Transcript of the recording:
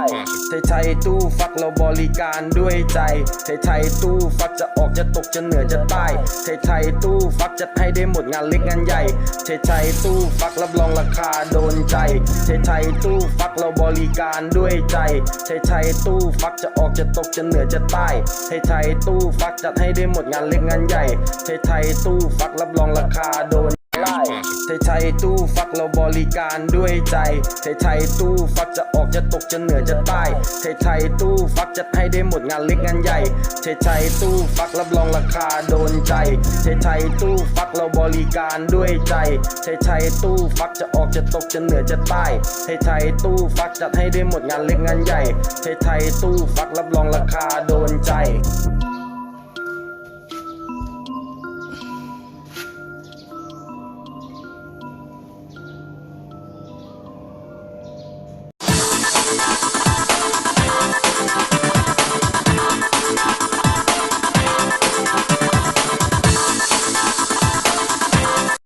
ไทยไทยตู้ฟักเราบริการด้วยใจ ไทยไทยตู้ฟักจะออกจะตกจะเหนือจะใต้ ไทยไทยตู้ฟักจัดให้ได้หมดงานเล็กงานใหญ่ ไทยไทยตู้ฟักรับรองราคาโดนใจ ไทยไทยตู้ฟักเราบริการด้วยใจ ไทยไทยตู้ฟักจะออกจะตกจะเหนือจะใต้ ไทยไทยตู้ฟักจัดให้ได้หมดงานเล็กงานใหญ่ ไทยไทยตู้ฟักรับรองราคาโดน ไทยไทยตู้ฟักเราบริการด้วยใจไทยไทยตู้ฟักจะออกจะตกจะเหนือจะใต้ไทยไทยตู้ฟักจัดให้ได้หมดงานเล็กงานใหญ่ไทยไทยตู้ฟักรับรองราคาโดนใจไทยไทยตู้ฟักเราบริการด้วยใจไทยไทยตู้ฟักจะออกจะตกจะเหนือจะใต้ไทยไทยตู้ฟักจัดให้ได้หมดงานเล็กงานใหญ่ไทยไทยตู้ฟักรับรองราคาโดนใจ